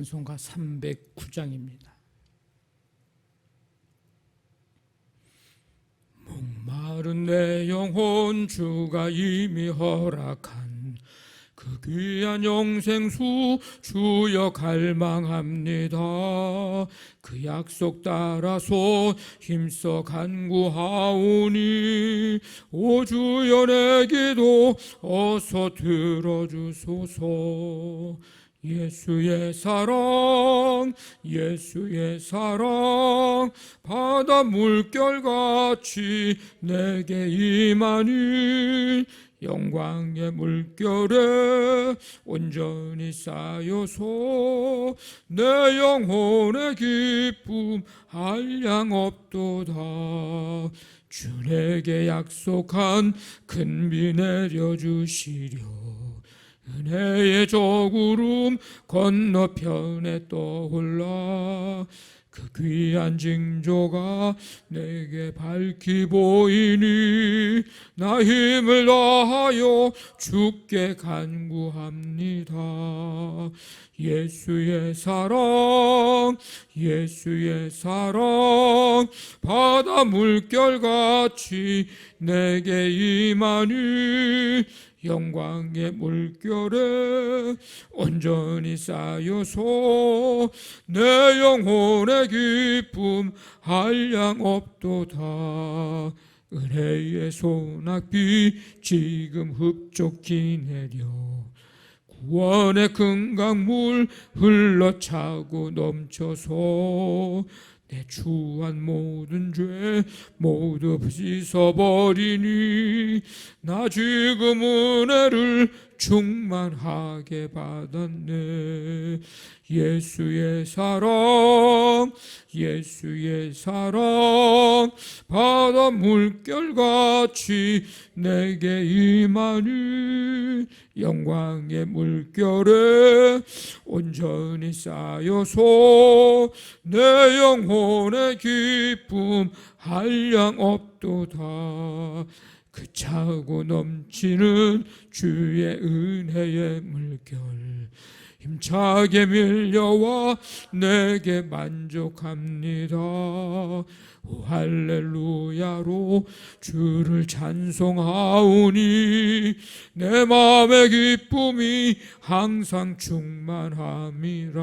찬송가 309장입니다. 목마른 내 영혼 주가 이미 허락한 그 귀한 영생수 주여 갈망합니다. 그 약속 따라서 힘써 간구하오니 오 주여 내 기도 어서 들어주소서. 예수의 사랑, 예수의 사랑, 바다 물결같이 내게 임하니 영광의 물결에 온전히 쌓여서 내 영혼의 기쁨 한량 없도다. 주 내게 약속한 큰 비 내려주시려. 은혜의 저구름 건너편에 떠올라 그 귀한 징조가 내게 밝히 보이니 나 힘을 다하여 주께 간구합니다. 예수의 사랑 예수의 사랑 바다 물결같이 내게 임하니 영광의 물결에 온전히 쌓여서 내 영혼의 기쁨 한량 없도다. 은혜의 소낙비 지금 흡족히 내려 구원의 큰 강물 흘러차고 넘쳐서 내 추한 모든 죄 모두 씻어버리니 나 지금 은혜를 충만하게 받았네. 예수의 사랑 예수의 사랑 바다 물결같이 내게 임하니 영광의 물결에 온전히 쌓여서 내 영혼의 기쁨 한량 없도다 그 차고 넘치는 주의 은혜의 물결 힘차게 밀려와 내게 만족합니다. 오 할렐루야로 주를 찬송하오니 내 마음의 기쁨이 항상 충만함이라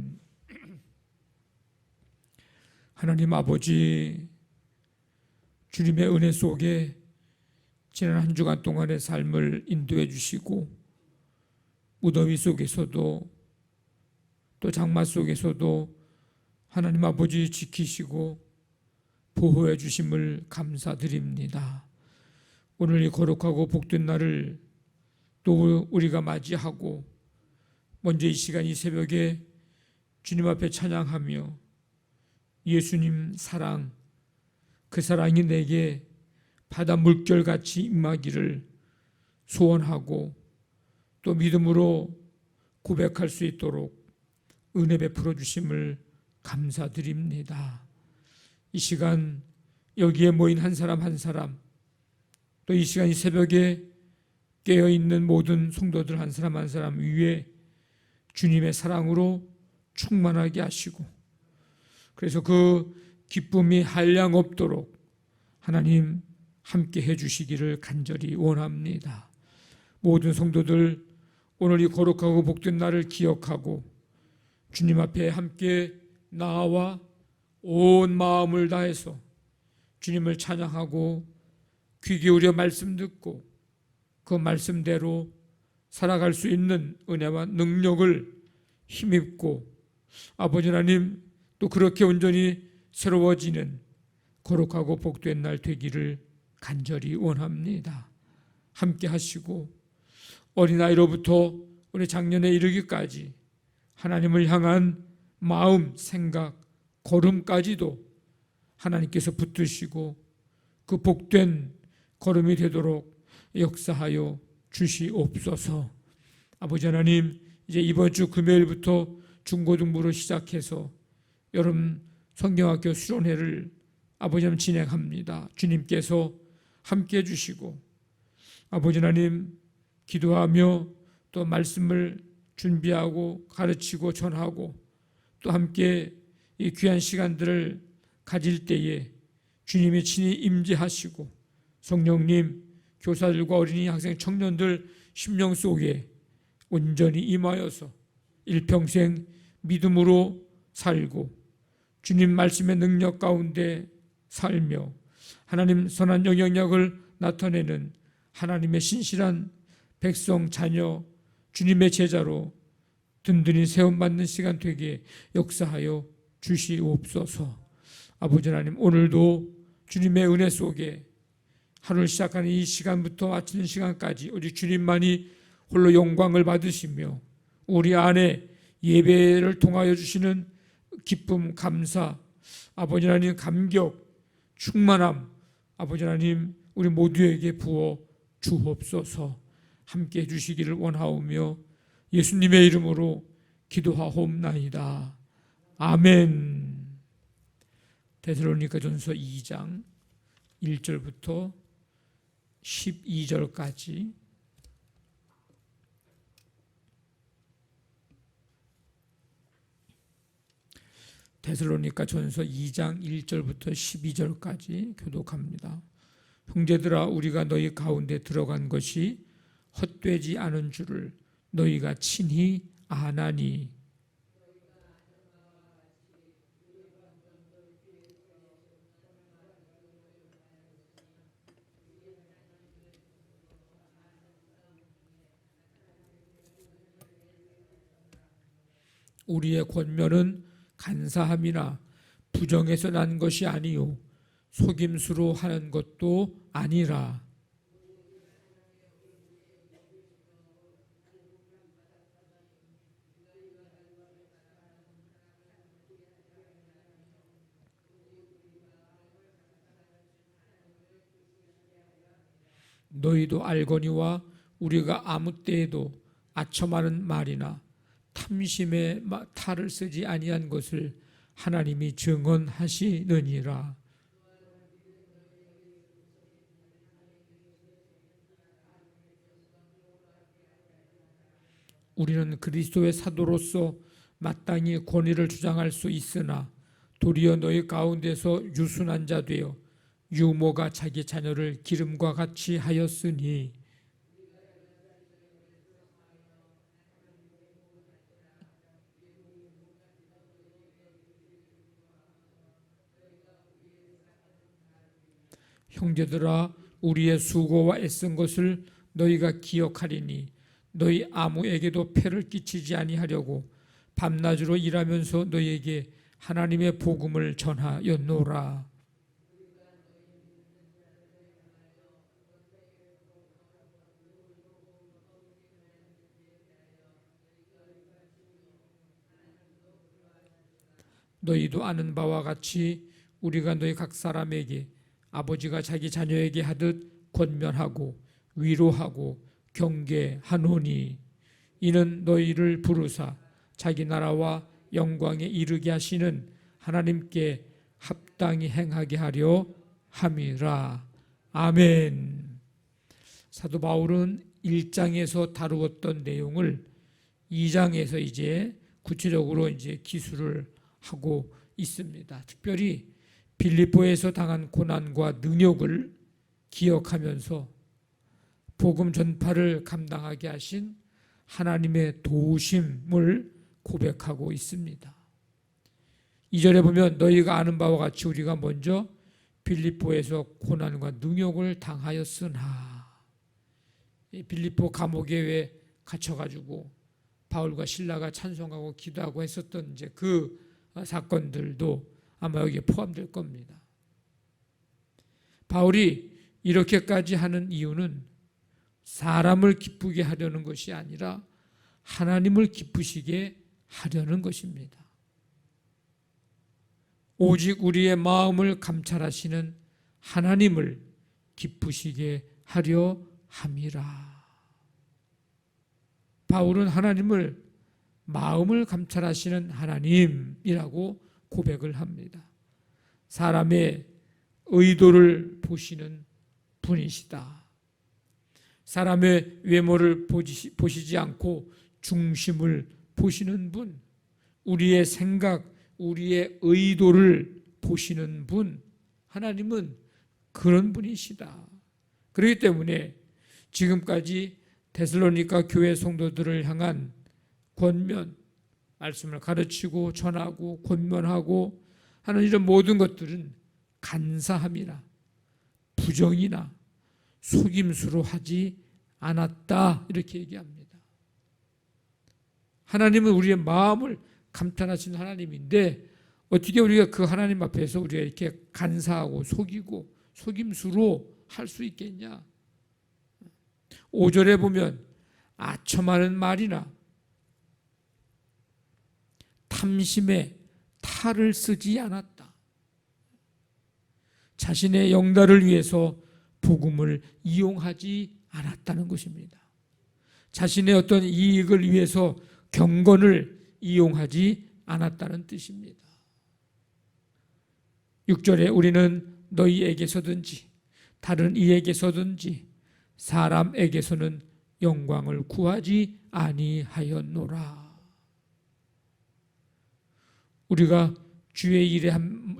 하나님 아버지, 주님의 은혜 속에 지난 한 주간 동안의 삶을 인도해 주시고, 무더위 속에서도 또 장마 속에서도 하나님 아버지 지키시고 보호해 주심을 감사드립니다. 오늘 이 거룩하고 복된 날을 또 우리가 맞이하고 먼저 이 시간 이 새벽에 주님 앞에 찬양하며 예수님 사랑 그 사랑이 내게 바다 물결같이 임하기를 소원하고 또 믿음으로 고백할 수 있도록 은혜 베풀어 주심을 감사드립니다. 이 시간 여기에 모인 한 사람 한 사람 또 이 시간 이 새벽에 깨어 있는 모든 성도들 한 사람 한 사람 위에 주님의 사랑으로 충만하게 하시고 그래서 그 기쁨이 한량 없도록 하나님 함께 해 주시기를 간절히 원합니다. 모든 성도들 오늘 이 거룩하고 복된 날을 기억하고 주님 앞에 함께 나와 온 마음을 다해서 주님을 찬양하고 귀 기울여 말씀 듣고 그 말씀대로 살아갈 수 있는 은혜와 능력을 힘입고 아버지 하나님 또 그렇게 온전히 새로워지는 거룩하고 복된 날 되기를 간절히 원합니다. 함께 하시고 어린아이로부터 우리 작년에 이르기까지 하나님을 향한 마음, 생각, 걸음까지도 하나님께서 붙드시고 그 복된 걸음이 되도록 역사하여 주시옵소서. 아버지 하나님, 이제 이번 주 금요일부터 중고등부로 시작해서 여름 성경학교 수련회를 아버지 하나님 진행합니다. 주님께서 함께 해주시고 아버지 하나님 기도하며 또 말씀을 준비하고 가르치고 전하고 또 함께 이 귀한 시간들을 가질 때에 주님이 친히 임재하시고 성령님 교사들과 어린이 학생 청년들 심령 속에 온전히 임하여서 일평생 믿음으로 살고 주님 말씀의 능력 가운데 살며 하나님 선한 영향력을 나타내는 하나님의 신실한 백성 자녀 주님의 제자로 든든히 세움받는 시간 되게 역사하여 주시옵소서. 아버지 하나님 오늘도 주님의 은혜 속에 하루를 시작하는 이 시간부터 마치는 시간까지 오직 주님만이 홀로 영광을 받으시며 우리 안에 예배를 통하여 주시는 기쁨, 감사, 아버지 하나님 감격, 충만함, 아버지 하나님 우리 모두에게 부어 주옵소서 함께 해주시기를 원하오며 예수님의 이름으로 기도하옵나이다. 아멘. 데살로니가 전서 2장 1절부터 12절까지 데살로니가 전서 2장 1절부터 12절까지 교독합니다. 형제들아 우리가 너희 가운데 들어간 것이 헛되지 않은 줄을 너희가 친히 아나니 우리의 권면은 간사함이나 부정에서 난 것이 아니요 속임수로 하는 것도 아니라. 너희도 알거니와 우리가 아무 때에도 아첨하는 말이나 탐심의 탈을 쓰지 아니한 것을 하나님이 증언하시느니라. 우리는 그리스도의 사도로서 마땅히 권위를 주장할 수 있으나 도리어 너희 가운데서 유순한 자 되어 유모가 자기 자녀를 기름과 같이 하였으니 형제들아 우리의 수고와 애쓴 것을 너희가 기억하리니 너희 아무에게도 폐를 끼치지 아니하려고 밤낮으로 일하면서 너희에게 하나님의 복음을 전하였노라. 너희도 아는 바와 같이 우리가 너희 각 사람에게 아버지가 자기 자녀에게 하듯 권면하고 위로하고 경계하노니 이는 너희를 부르사 자기 나라와 영광에 이르게 하시는 하나님께 합당히 행하게 하려 함이라. 아멘. 사도 바울은 1장에서 다루었던 내용을 2장에서 이제 구체적으로 이제 기술을 하고 있습니다. 특별히 빌립보에서 당한 고난과 능욕을 기억하면서 복음 전파를 감당하게 하신 하나님의 도우심을 고백하고 있습니다. 이절에 보면 너희가 아는 바와 같이 우리가 먼저 빌립보에서 고난과 능욕을 당하였으나 빌립보 감옥에 왜 갇혀가지고 바울과 신라가 찬송하고 기도하고 했었던 이제 그 사건들도 아마 여기에 포함될 겁니다. 바울이 이렇게까지 하는 이유는 사람을 기쁘게 하려는 것이 아니라 하나님을 기쁘시게 하려는 것입니다. 오직 우리의 마음을 감찰하시는 하나님을 기쁘시게 하려 함이라. 바울은 하나님을 마음을 감찰하시는 하나님이라고 고백을 합니다. 사람의 의도를 보시는 분이시다. 사람의 외모를 보시, 보시지 않고 중심을 보시는 분, 우리의 생각, 우리의 의도를 보시는 분, 하나님은 그런 분이시다. 그렇기 때문에 지금까지 데슬로니가 교회 성도들을 향한 권면, 말씀을 가르치고 전하고 권면하고 하는 이런 모든 것들은 간사함이나 부정이나 속임수로 하지 않았다 이렇게 얘기합니다. 하나님은 우리의 마음을 감탄하시는 하나님인데 어떻게 우리가 그 하나님 앞에서 우리가 이렇게 간사하고 속이고 속임수로 할 수 있겠냐? 5절에 보면 아첨하는 말이나 탐심에 탈을 쓰지 않았다. 자신의 영달을 위해서 복음을 이용하지 않았다는 것입니다. 자신의 어떤 이익을 위해서 경건을 이용하지 않았다는 뜻입니다. 6절에 우리는 너희에게서든지 다른 이에게서든지 사람에게서는 영광을 구하지 아니하였노라. 우리가 주의 일에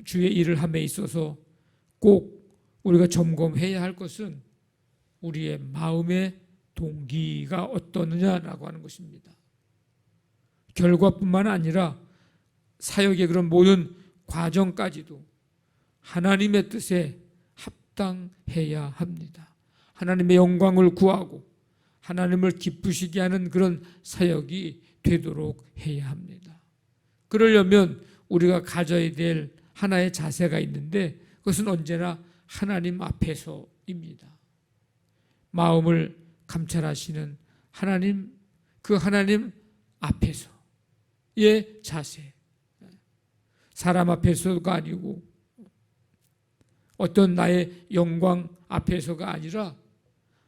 주의 일을 함에 있어서 꼭 우리가 점검해야 할 것은 우리의 마음의 동기가 어떠느냐라고 하는 것입니다. 결과뿐만 아니라 사역의 그런 모든 과정까지도 하나님의 뜻에 합당해야 합니다. 하나님의 영광을 구하고 하나님을 기쁘시게 하는 그런 사역이 되도록 해야 합니다. 그러려면 우리가 가져야 될 하나의 자세가 있는데 그것은 언제나 하나님 앞에서입니다. 마음을 감찰하시는 하나님, 그 하나님 앞에서의 자세. 사람 앞에서가 아니고 어떤 나의 영광 앞에서가 아니라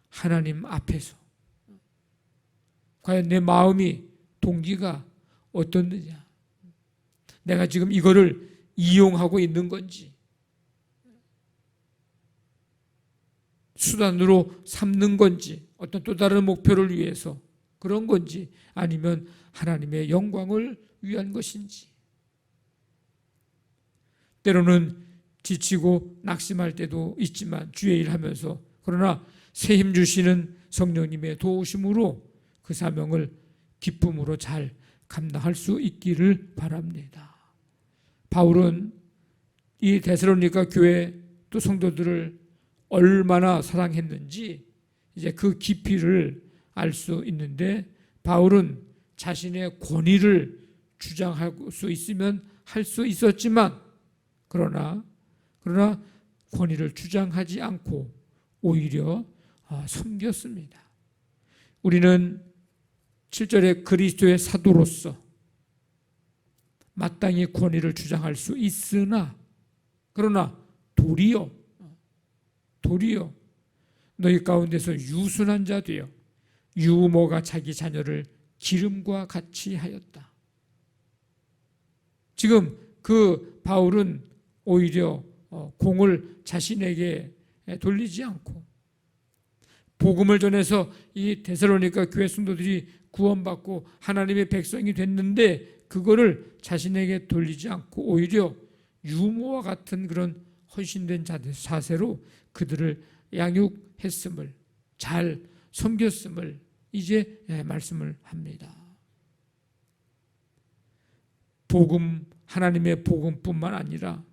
하나님 앞에서. 과연 내 마음이 동기가 어떻느냐? 내가 지금 이거를 이용하고 있는 건지, 수단으로 삼는 건지, 어떤 또 다른 목표를 위해서 그런 건지, 아니면 하나님의 영광을 위한 것인지. 때로는 지치고 낙심할 때도 있지만 주의 일 하면서 그러나 새 힘 주시는 성령님의 도우심으로 그 사명을 기쁨으로 잘 감당할 수 있기를 바랍니다. 바울은 이 데살로니가 교회 또 성도들을 얼마나 사랑했는지 이제 그 깊이를 알 수 있는데 바울은 자신의 권위를 주장할 수 있으면 할 수 있었지만 그러나 그러나 권위를 주장하지 않고 오히려 아, 섬겼습니다. 우리는 7절에 그리스도의 사도로서 마땅히 권위를 주장할 수 있으나 그러나 도리어 도리어 너희 가운데서 유순한 자 되어 유모가 자기 자녀를 기름과 같이 하였다. 지금 그 바울은 오히려 어, 공을 자신에게 돌리지 않고 복음을 전해서 이 데살로니가 교회 성도들이 구원받고 하나님의 백성이 됐는데 그거를 자신에게 돌리지 않고 오히려 유모와 같은 그런 헌신된 자세로 그들을 양육했음을 잘 섬겼음을 이제 예, 말씀을 합니다. 복음 하나님의 복음뿐만 아니라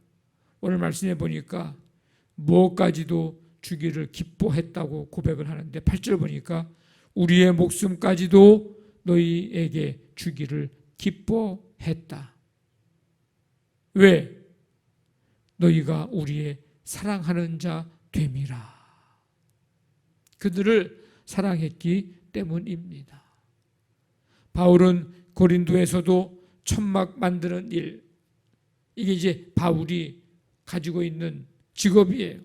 오늘 말씀해 보니까 무엇까지도 주기를 기뻐했다고 고백을 하는데 8절 보니까 우리의 목숨까지도 너희에게 주기를 기뻐했다. 왜? 너희가 우리의 사랑하는 자 됨이라. 그들을 사랑했기 때문입니다. 바울은 고린도에서도 천막 만드는 일, 이게 이제 바울이 가지고 있는 직업이에요.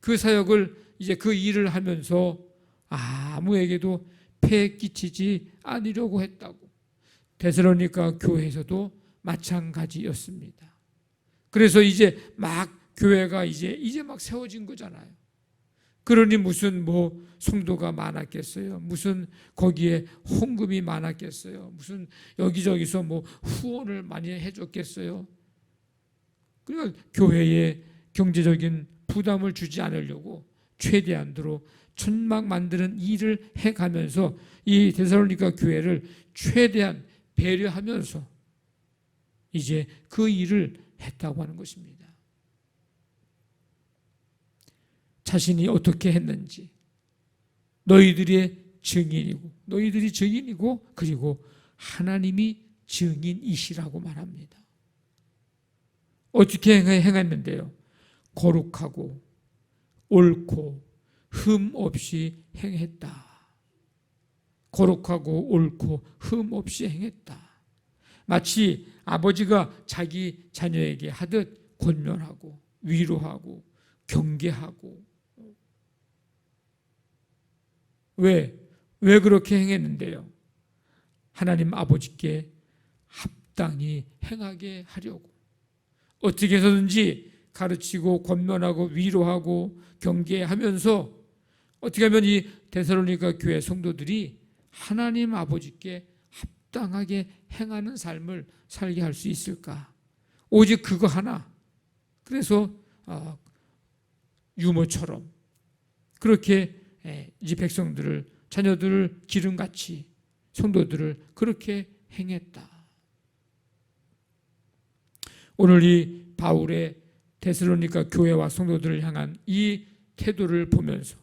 그 사역을 이제 그 일을 하면서 아무에게도 폐 끼치지 않으려고 했다고. 데살로니가 교회에서도 마찬가지였습니다. 그래서 이제 막 교회가 이제 이제 막 세워진 거잖아요. 그러니 무슨 뭐 성도가 많았겠어요. 무슨 거기에 헌금이 많았겠어요. 무슨 여기저기서 뭐 후원을 많이 해줬겠어요. 그러니까 교회에 경제적인 부담을 주지 않으려고 최대한도로 천막 만드는 일을 해가면서 이 데살로니가 교회를 최대한 배려하면서 이제 그 일을 했다고 하는 것입니다. 자신이 어떻게 했는지 너희들의 증인이고 너희들이 증인이고 그리고 하나님이 증인이시라고 말합니다. 어떻게 행했는데요? 거룩하고 옳고 흠 없이 행했다. 거룩하고 옳고 흠 없이 행했다. 마치 아버지가 자기 자녀에게 하듯 권면하고 위로하고 경계하고 왜? 왜 그렇게 행했는데요? 하나님 아버지께 합당히 행하게 하려고 어떻게 해서든지 가르치고 권면하고 위로하고 경계하면서 어떻게 하면 이 데살로니가 교회 성도들이 하나님 아버지께 합당하게 행하는 삶을 살게 할 수 있을까? 오직 그거 하나. 그래서 어, 유모처럼 그렇게 이 백성들을 자녀들을 기름같이 성도들을 그렇게 행했다. 오늘 이 바울의 데스로니카 교회와 성도들을 향한 이 태도를 보면서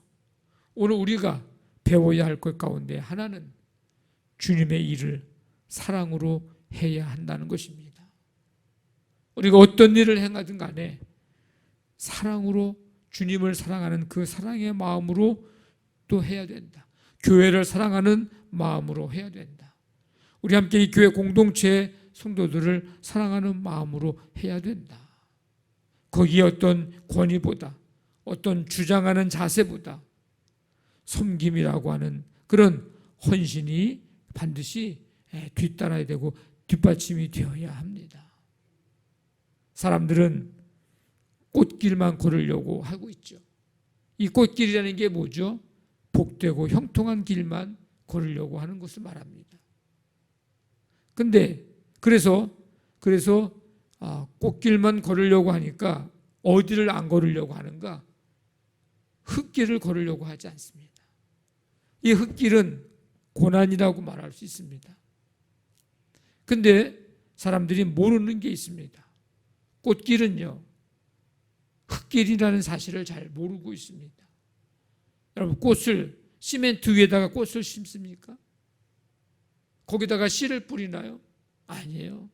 오늘 우리가 배워야 할 것 가운데 하나는 주님의 일을 사랑으로 해야 한다는 것입니다. 우리가 어떤 일을 행하든 간에 사랑으로 주님을 사랑하는 그 사랑의 마음으로 또 해야 된다. 교회를 사랑하는 마음으로 해야 된다. 우리 함께 이 교회 공동체 성도들을 사랑하는 마음으로 해야 된다. 거기에 어떤 권위보다 어떤 주장하는 자세보다 섬김이라고 하는 그런 헌신이 반드시 뒤따라야 되고 뒷받침이 되어야 합니다. 사람들은 꽃길만 걸으려고 하고 있죠. 이 꽃길이라는 게 뭐죠? 복되고 형통한 길만 걸으려고 하는 것을 말합니다. 근데 그래서 그래서 아, 꽃길만 걸으려고 하니까 어디를 안 걸으려고 하는가? 흙길을 걸으려고 하지 않습니다. 이 흙길은 고난이라고 말할 수 있습니다. 근데 사람들이 모르는 게 있습니다. 꽃길은요, 흙길이라는 사실을 잘 모르고 있습니다. 여러분, 꽃을, 시멘트 위에다가 꽃을 심습니까? 거기다가 씨를 뿌리나요? 아니에요.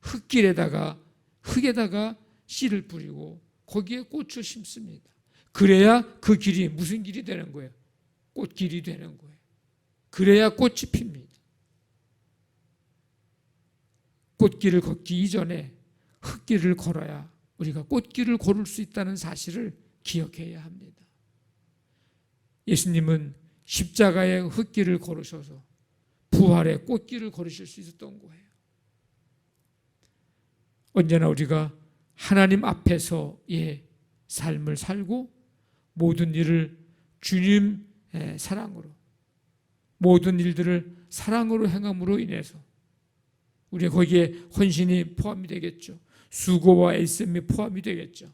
흙길에다가, 흙에다가 씨를 뿌리고 거기에 꽃을 심습니다. 그래야 그 길이 무슨 길이 되는 거예요? 꽃길이 되는 거예요. 그래야 꽃이 핍니다. 꽃길을 걷기 이전에 흙길을 걸어야 우리가 꽃길을 걸을 수 있다는 사실을 기억해야 합니다. 예수님은 십자가의 흙길을 걸으셔서 부활의 꽃길을 걸으실 수 있었던 거예요. 언제나 우리가 하나님 앞에서의 삶을 살고 모든 일을 주님의 사랑으로 모든 일들을 사랑으로 행함으로 인해서 우리 거기에 헌신이 포함이 되겠죠. 수고와 애씀이 포함이 되겠죠.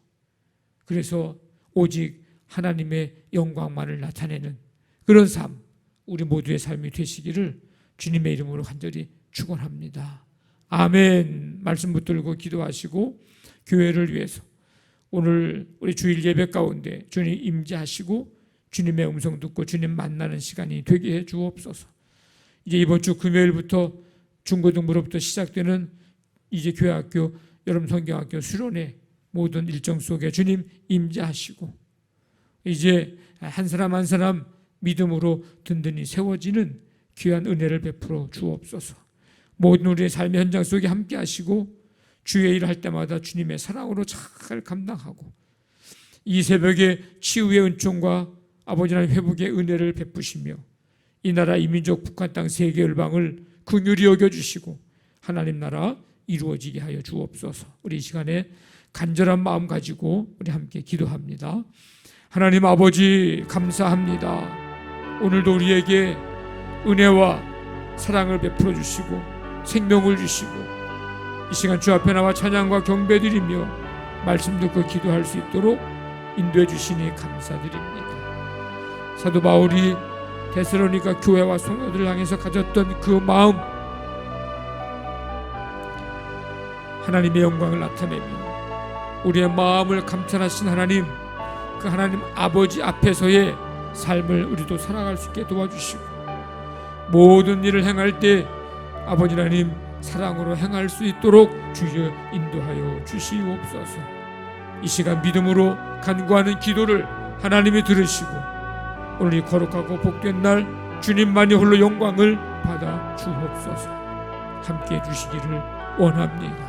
그래서 오직 하나님의 영광만을 나타내는 그런 삶, 우리 모두의 삶이 되시기를 주님의 이름으로 간절히 축원합니다. 아멘. 말씀 붙들고 기도하시고 교회를 위해서 오늘 우리 주일 예배 가운데 주님 임재하시고 주님의 음성 듣고 주님 만나는 시간이 되게 해 주옵소서. 이제 이번 주 금요일부터 중고등부로부터 시작되는 이제 교회학교 여름 성경학교 수련회 모든 일정 속에 주님 임재하시고 이제 한 사람 한 사람 믿음으로 든든히 세워지는 귀한 은혜를 베풀어 주옵소서. 모든 우리의 삶의 현장 속에 함께 하시고 주의 일을 할 때마다 주님의 사랑으로 잘 감당하고 이 새벽에 치유의 은총과 아버지 하나님 회복의 은혜를 베푸시며 이 나라 이민족 북한 땅 세계 열방을 긍휼히 여겨 주시고 하나님 나라 이루어지게 하여 주옵소서. 우리 이 시간에 간절한 마음 가지고 우리 함께 기도합니다. 하나님 아버지 감사합니다. 오늘도 우리에게 은혜와 사랑을 베풀어 주시고 생명을 주시고 이 시간 주 앞에 나와 찬양과 경배드리며 말씀 듣고 기도할 수 있도록 인도해 주시니 감사드립니다. 사도 바울이 데스로니가 교회와 성도들을 향해서 가졌던 그 마음 하나님의 영광을 나타내며 우리의 마음을 감찰하신 하나님 그 하나님 아버지 앞에서의 삶을 우리도 살아갈 수 있게 도와주시고 모든 일을 행할 때 아버지 하나님 사랑으로 행할 수 있도록 주여 인도하여 주시옵소서. 이 시간 믿음으로 간구하는 기도를 하나님이 들으시고 오늘 이 거룩하고 복된 날 주님만이 홀로 영광을 받아 주옵소서. 함께 해 주시기를 원합니다.